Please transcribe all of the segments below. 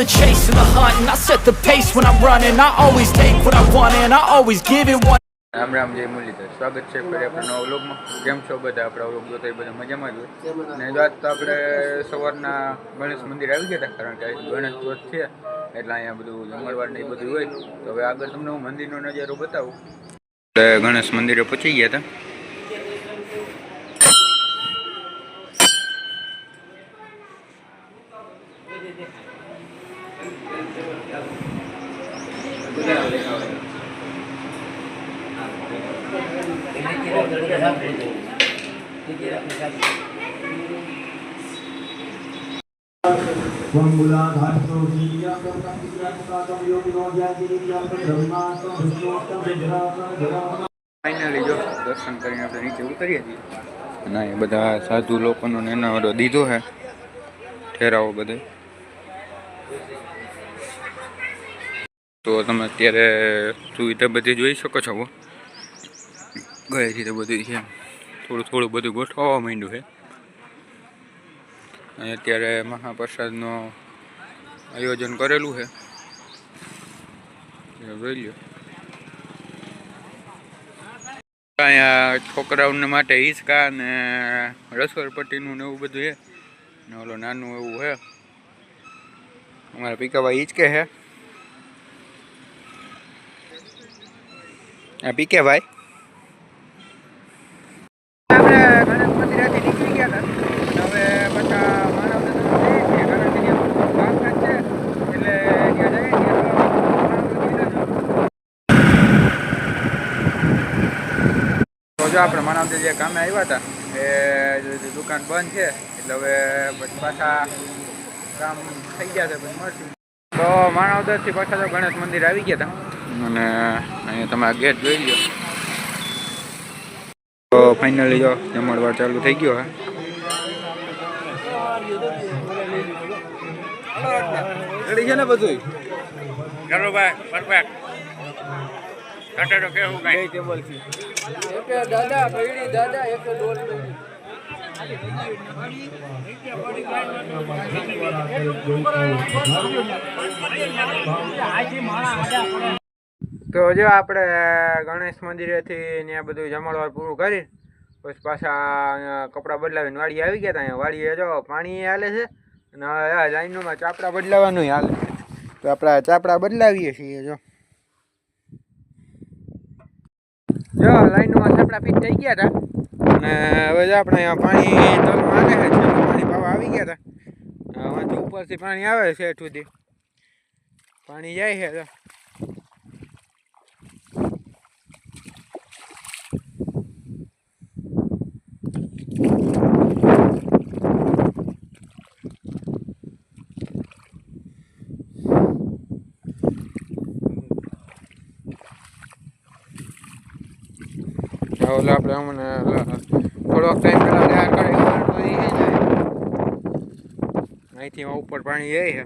to the hunt, and I set the pace when I'm running. I always take what I want, and I always give it one. Ram Ram, જય મુરલીધર. સ્વાગત છે ફરી આપણા નવા વ્લોગમાં. કેમ છો બધા? આપણા વ્લોગ જોતા એ બધા મજામાં જ હોય. ને આજ તો આપણે સવારના ગણેશ મંદિર આવી ગયા હતા, કારણ કે ગણેશ ચોથ છે. એટલે અહીંયા બધું જમણવાર ને એ બધું હોય. તો હવે આગળ તમને હું મંદિરનો નજારો બતાવું. ગણેશ મંદિરે પહોંચી ગયા હતા. ફાઇનલી જો, દર્શન કરીને આપણે નીચે ઉતરીએ છીએ. અને એ બધા સાધુ લોકોનો ને દીધો છે ઠેરાવો બધે. તો તમે અત્યારે સુવિધા બધી જોઈ શકો છો ગઈ રીતે બધું છે થોડું થોડું બધું ગોઠવવા માંડ્યું છે. અને અત્યારે મહાપ્રસાદનું આયોજન કરેલું છે. જોઈ લ્યો. અહીંયા છોકરાઓને માટે હિંચકા ને રસોડપટ્ટીનું ને એવું બધું છે. ને ઓલો નાનું એવું છે. અમારા પીકાભાઈ હિંચકે છે આ પીકે ભાઈ આપણે ગણેશ મંદિરેથી નીકળી ગયા હતા અને હવે પાછા માનવ જઈએ છીએ કારણ કે ત્યાં કામકાજ છે એટલે ત્યાં જઈએ તો જો આપણે માનવ જે કામે આવ્યા હતા, એ દુકાન બંધ છે, એટલે હવે પછી પાછા કામ થઈ ગયા છે, પછી મળશું. તો માનવદરથી પાછા તો ગણેશ મંદિર આવી ગયા હતા. અને અહીંયા તમે આ ગેટ જોઈ લો તો ફાઇનલી જો જમણવાર ચાલુ થઈ ગયો હે. રેડી છે ને બધું ચાલો ભાઈ પરફેક્ટ. કટેરો કેવું બે ટેબલ છે. એક દાદા પૈડી દાદા એક ડોલ તો જો આપણે ગણેશ મંદિરેથી ત્યાં બધું જમણવાર પૂરું કરી પછી પાછા કપડાં બદલાવીને વાડી આવી ગયા હતા અહીંયા. વાડીએ જો પાણી હાલે છે અને લાઈનોમાં ચાપડા બદલાવાનું હાલે. તો આપણે ચાપડા બદલાવીએ છીએ, જો. જો લાઈનોમાં ચાપડા ફિટ થઈ ગયા હતા અને હવે જો આપણે અહીંયા પાણી હાલે છે પાણી પાવા આવી ગયા હતા આમાંથી ઉપરથી પાણી આવે છે સુધી પાણી જાય છે, જો. ઓલા આપણે અમને થોડોક ટાઈમ પહેલા તૈયાર કરી અહીંથી ઉપર પાણી જાય છે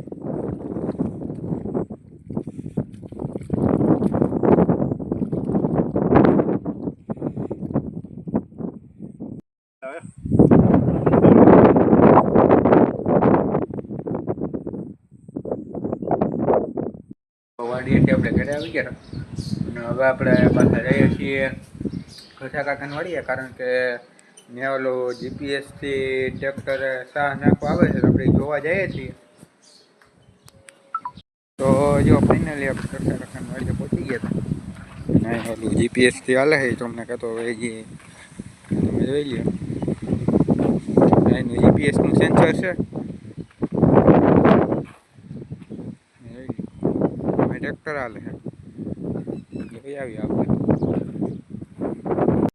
વાડીએથી આપણે ઘરે આવી ગયા. અને હવે આપણે પાછા જઈએ છીએ. ખસા કાકાને વાળીએ કારણ કે ત્યાં ઓલું જીપીએસથી ટ્રેક્ટર સાહ નાખવા આવે છે, તો આપણે ઈ જોવા જઈએ છીએ. તો જો ફાઇનલી આપણે ખસા કાકાને વાળીએ પહોંચી ગયા હતા. અને ઓલું જીપીએસથી હાલે છે તમને કહેતો હવે જે તમે જોઈ લ્યો. એનું જીપીએસનું સેન્સર છે. જોઈ લ્યો. અમે ટ્રેક્ટર હાલે છે. જોઈ આવી આપણે.